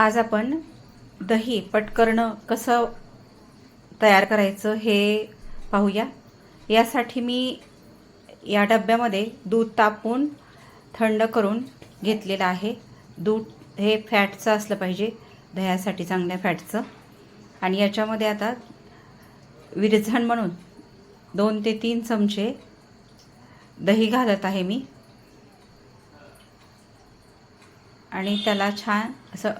आज आपण दही पटकरणं कसं तयार करायचं हे पाहूया. यासाठी मी या डब्यामध्ये दूध तापून थंड करून घेतलेलं आहे. दूध हे फॅटचं असलं पाहिजे दह्यासाठी चांगल्या फॅटचं. आणि याच्यामध्ये आता विरझण म्हणून दोन ते तीन चमचे दही घालत आहे मी. आणि त्याला छान असं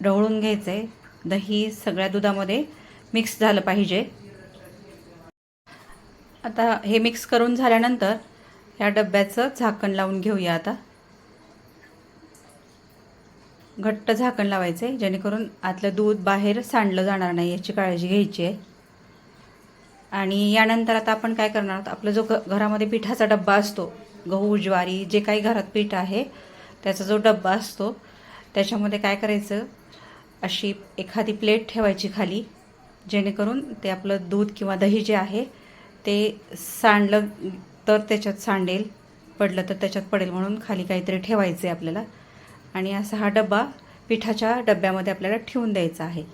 ढवळून घ्यायचं. आहे दही सगळ्या दुधामध्ये मिक्स झालं पाहिजे. आता हे मिक्स करून झाल्यानंतर या डब्याचं झाकण लावून घेऊया आता. घट्ट झाकण लावायचं आहे जेणेकरून आतलं दूध बाहेर सांडलं जाणार नाही याची काळजी घ्यायची आहे. आणि यानंतर आता आपण काय करणार आहोत? आपला जो घ घरामध्ये पिठाचा डब्बा असतो गहू ज्वारी जे काही घरात पीठ आहे त्याचा जो डब्बा असतो त्याच्यामध्ये काय करायचं? अशी एखादी प्लेट ठेवायची खाली जेणेकरून ते आपलं दूध किंवा दही जे आहे ते सांडलं तर त्याच्यात सांडेल पडलं तर त्याच्यात पडेल म्हणून खाली काहीतरी ठेवायचं आहे आपल्याला. आणि असा हा डब्बा पिठाच्या डब्यामध्ये आपल्याला ठेवून द्यायचा आहे.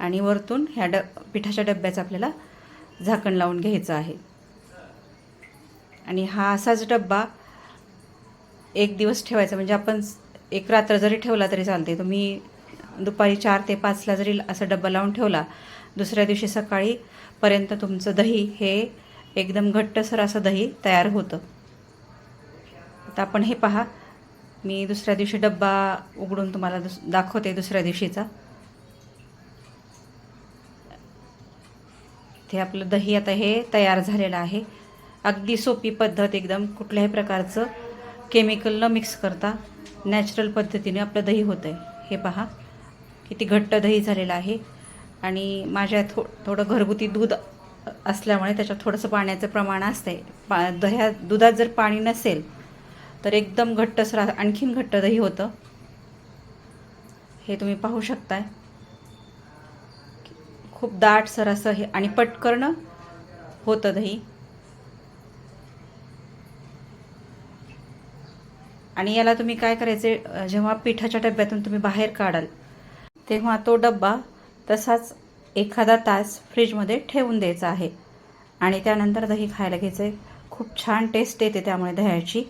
आणि वरतून ह्या ड पिठाच्या डब्याचं आपल्याला झाकण लावून घ्यायचं आहे. आणि हा असाच डब्बा एक दिवस ठेवायचा. म्हणजे आपण एक रात्र जरी ठेवला तरी चालते तुम्ही दुपारी चार ते पाचला जरी असा डब्बा लावून ठेवला दुसऱ्या दिवशी सकाळीपर्यंत तुमचं दही हे एकदम घट्टसर असं दही तयार होतं. आता आपण हे पहा. मी दुसऱ्या दिवशी डब्बा उघडून तुम्हाला दुस दाखवते दुसऱ्या दिवशीचा. ते आपलं दही आता हे तयार झालेलं आहे. अगदी सोपी पद्धत एकदम कुठल्याही प्रकारचं केमिकल न मिक्स करता. नॅचरल पद्धतीने आपलं दही होतं आहे हे पहा किती घट्ट दही झालेलं आहे. आणि माझ्या थो थोडं घरगुती दूध असल्यामुळे त्याच्यात थोडंसं पाण्याचं प्रमाण असतं आहे पा दह्या दुधात जर पाणी नसेल तर एकदम घट्टसर आणखीन घट्ट दही होतं. हे तुम्ही पाहू शकताय. खूप दाटसर असं हे आणि पटकरणं होतं दही. आणि याला तुम्ही काय करायचे जेव्हा पिठाच्या डब्यातून तुम्ही बाहेर काढाल तेव्हा तो डब्बा तसाच एखादा तास फ्रीजमध्ये ठेवून द्यायचा आहे. आणि त्यानंतर दही खायला घ्यायचं आहे खूप छान टेस्ट येते त्यामुळे दह्याची.